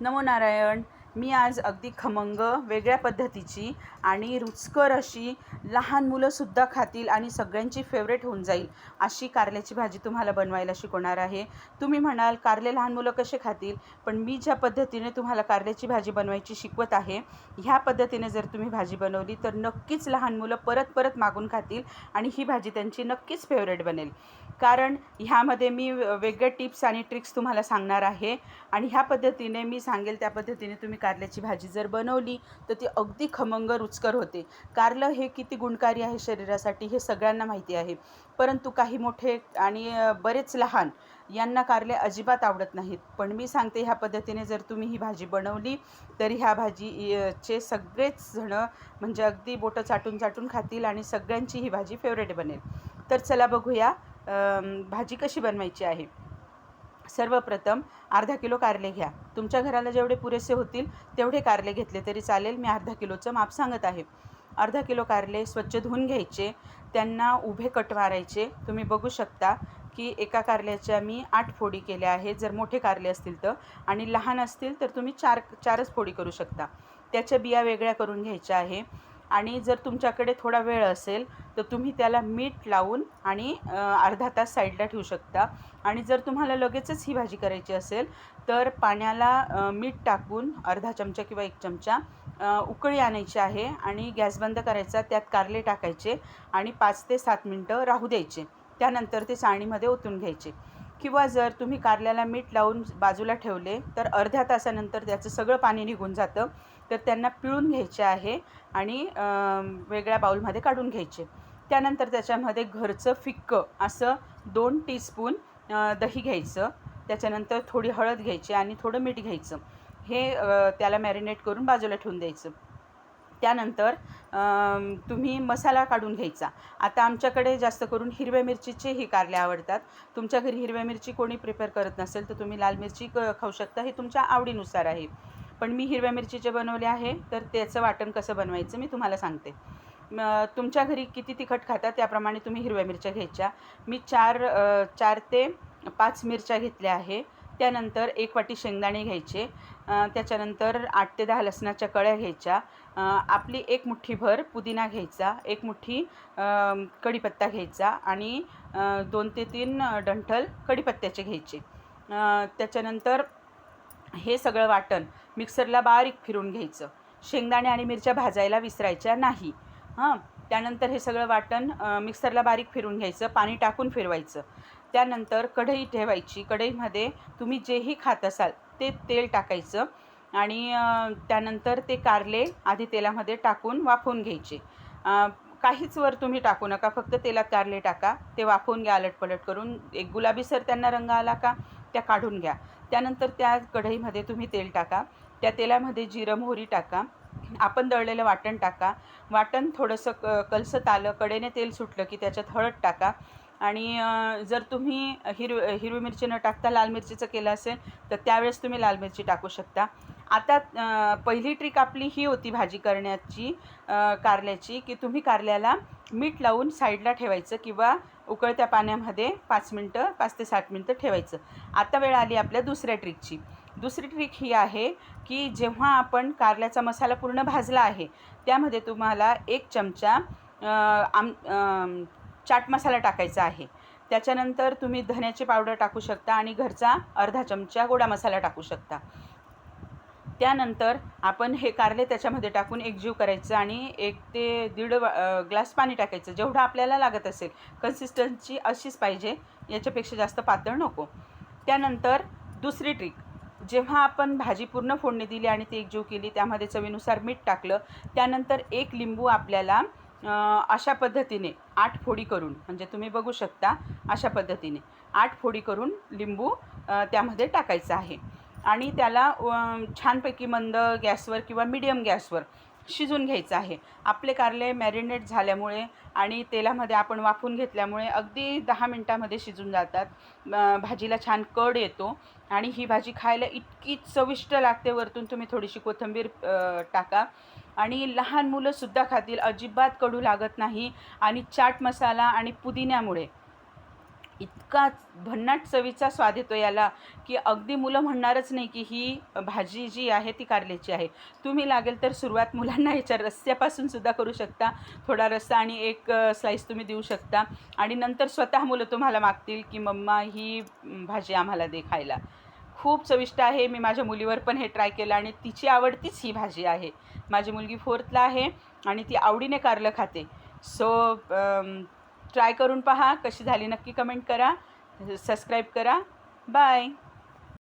नमो नारायण. मी आज अगदी खमंग वेगळ्या पद्धतीची आणि रुचकर अशी लहान मुलंसुद्धा खातील आणि सगळ्यांची फेवरेट होऊन जाईल अशी कारल्याची भाजी तुम्हाला बनवायला शिकवणार आहे. तुम्ही म्हणाल कारले लहान मुलं कसे खातील? पण मी ज्या पद्धतीने तुम्हाला कारल्याची भाजी बनवायची शिकवत आहे ह्या पद्धतीने जर तुम्ही भाजी बनवली तर नक्कीच लहान मुलं परत परत मागून खातील आणि ही भाजी त्यांची नक्कीच फेवरेट बनेल. कारण ह्यामध्ये मी वेगळे टिप्स आणि ट्रिक्स तुम्हाला सांगणार आहे आणि ह्या पद्धतीने मी सांगेल त्या पद्धतीने तुम्ही कारल्याची भाजी जर बनवली तर ती अगदी खमंग रुचकर होते. कारलं हे किती गुणकारी आहे शरीरासाठी हे सगळ्यांना माहिती आहे. परंतु काही मोठे आणि बरेच लहान यांना कारले अजिबात आवडत नाहीत. पण मी सांगते ह्या पद्धतीने जर तुम्ही ही भाजी बनवली तर ह्या भाजी चे सगळेच जणं म्हणजे अगदी बोटं चाटून चाटून खातील आणि सगळ्यांची ही भाजी फेवरेट बनेल. तर चला बघूया भाजी कशी बनवायची आहे. सर्वप्रथम अर्धा किलो कारले घ्या. तुमच्या घराला जेवढे पुरेसे होतील तेवढे कारले घेतले तरी चालेल. मी अर्धा किलोचं माप सांगत आहे. अर्धा किलो कारले स्वच्छ धुवून घ्यायचे. त्यांना उभे कट मारायचे. तुम्ही बघू शकता की एका कारल्याच्या मी आठ फोडी केल्या आहेत. जर मोठे कारले असतील तर आणि लहान असतील तर तुम्ही चार चारच फोडी करू शकता. त्याच्या बिया वेगळ्या करून घ्यायच्या आहे. आणि जर तुमच्याकडे थोडा वेळ असेल तर तुम्ही त्याला मीठ लावून आणि अर्धा तास साईडला ठेवू शकता. आणि जर तुम्हाला लगेचच ही भाजी करायची असेल तर पाण्याला मीठ टाकून अर्धा चमचा किंवा एक चमचा उकळी आणायची आहे आणि गॅस बंद करायचा त्यात कारले टाकायचे आणि पाच ते सात मिनटं राहू द्यायचे. त्यानंतर ते चाळणीमध्ये ओतून घ्यायचे. किंवा जर तुम्ही कारल्याला मीठ लावून बाजूला ठेवले तर अर्ध्या तासानंतर त्याचं सगळं पाणी निघून जातं. तर त्यांना पिळून घ्यायचे आहे आणि वेगळ्या बाऊलमध्ये काढून घ्यायचे. त्यानंतर त्याच्यामध्ये घरचं फिक्कं असं दोन टीस्पून दही घ्यायचं. त्याच्यानंतर थोडी हळद घ्यायची आणि थोडं मीठ घ्यायचं. हे त्याला मॅरिनेट करून बाजूला ठेवून द्यायचं. त्यानंतर तुम्ही मसाला काढून घ्यायचा. आता आमच्याकडे जास्त करून हिरव्या मिरचीचे ही कारले आवडतात. तुमच्या घरी हिरव्या मिरची कोणी प्रिपेअर करत नसेल तर तुम्ही लाल मिरची क खाऊ शकता. हे तुमच्या आवडीनुसार आहे. पण मी हिरव्या मिरचीचे बनवले आहे तर त्याचं वाटण कसं बनवायचं मी तुम्हाला सांगते. तुमच्या घरी किती तिखट खाता त्याप्रमाणे तुम्ही हिरव्या मिरच्या घ्यायच्या. मी चार चार ते पाच मिरच्या घेतल्या आहे. त्यानंतर एक वाटी शेंगदाणे घ्यायचे. त्याच्यानंतर आठ ते दहा लसणाच्या कळ्या घ्यायच्या. आपली एक मुठ्ठीभर पुदिना घ्यायचा एक मुठ्ठी कढीपत्ता घ्यायचा आणि दोन ते तीन डंठल कढीपत्त्याचे घ्यायचे. त्याच्यानंतर हे सगळं वाटण मिक्सरला बारीक फिरून घ्यायचं. शेंगदाणे आणि मिरच्या भाजायला विसरायच्या नाही. हां त्यानंतर हे सगळं वाटण मिक्सरला बारीक फिरून घ्यायचं पाणी टाकून फिरवायचं. त्यानंतर कढई ठेवायची. कढईमध्ये तुम्ही जेही खात असाल ते तेल टाकायचं आणि त्यानंतर ते कारले आधी तेलामध्ये टाकून वाफवून घ्यायचे. काहीच वर तुम्ही टाकू नका. फक्त तेलात कारले टाका. ते वाफवून घ्या अलटपलट करून. एक गुलाबीसर त्यांना रंग आला का त्या काढून घ्या. त्यानंतर त्या कढईमध्ये तुम्ही तेल टाका. त्या तेलामध्ये जिरं मोहरी टाका. आपण दळलेलं वाटण टाका. वाटण थोडंसं क कलसत आलं. कडेने तेल सुटलं की त्याच्यात हळद टाका. आणि जर तुम्ही हिरव हिरवी मिरची न टाकता लाल मिरचीचं केलं असेल तर त्यावेळेस तुम्ही लाल मिरची टाकू शकता. आता पहिली ट्रिक आपली ही होती भाजी करण्याची कारल्याची की तुम्ही कारल्याला मीठ लावून साईडला ठेवायचं किंवा उकळत्या पाण्यामध्ये पाच मिनटं पाच ते सात मिनटं ठेवायचं. आता वेळ आली आपल्या दुसऱ्या ट्रिकची दुसरी ट्रिक ही आहे की जेव्हा आपण कारल्याचा मसाला पूर्ण भाजला आहे त्यामध्ये तुम्हाला एक चमचा आम चाट मसाला टाकायचा आहे. त्याच्यानंतर तुम्ही धन्याची पावडर टाकू शकता आणि घरचा अर्धा चमचा गोडा मसाला टाकू शकता. त्यानंतर आपण हे कारले त्याच्यामध्ये टाकून एकजीव करायचं आणि एक ते दीड ग्लास पाणी टाकायचं. जेवढं आपल्याला लागत असेल कन्सिस्टन्सी अशीच पाहिजे. याच्यापेक्षा जास्त पातळ नको. त्यानंतर दुसरी ट्रिक जेव्हा आपण भाजी पूर्ण फोडणी दिली आणि ती एकजीव केली त्यामध्ये चवीनुसार मीठ टाकलं त्यानंतर एक लिंबू आपल्याला अशा पद्धतीने आठ फोडी करून म्हणजे तुम्ही बघू शकता अशा पद्धतीने आठ फोडी करून लिंबू त्यामध्ये टाकायचं आहे. आणि त्याला छानपैकी मंद गॅसवर किंवा मीडियम गॅसवर शिजून घ्यायचं आहे. आपले कारले मॅरिनेट झाल्यामुळे आणि तेलामध्ये आपण वाफून घेतल्यामुळे अगदी दहा मिनटामध्ये शिजून जातात. भाजीला छान कड येतो आणि ही भाजी खायला इतकी चविष्ट लागते. वरतून तुम्ही थोडीशी कोथिंबीर टाका. आणि लहान मुलंसुद्धा खातील. अजिबात कडू लागत नाही. आणि चाट मसाला आणि पुदिन्यामुळे इतका भन्नाट चवीचा स्वाद येतो याला की अगदी मुलं म्हणणारच नाही की ही भाजी जी आहे ती कारल्याची आहे. तुम्ही लागेल तर सुरुवात मुलांना याच्या रस्स्यापासून सुद्धा करू शकता. थोडा रस्सा आणि एक स्लाईस तुम्ही देऊ शकता. आणि नंतर स्वतः मुलं तुम्हाला मागतील की मम्मा ही भाजी आम्हाला दे खायला. खूप चविष्ट आहे. मी माझ्या मुलीवर पण हे ट्राय केलं आणि तिची आवडतीच ही भाजी आहे. माझी मुलगी फोर्थला आहे आणि ती आवडीने कारलं खाते. सो ट्राय um, करून पहा. कशी झाली नक्की कमेंट करा. सबस्क्राईब करा. बाय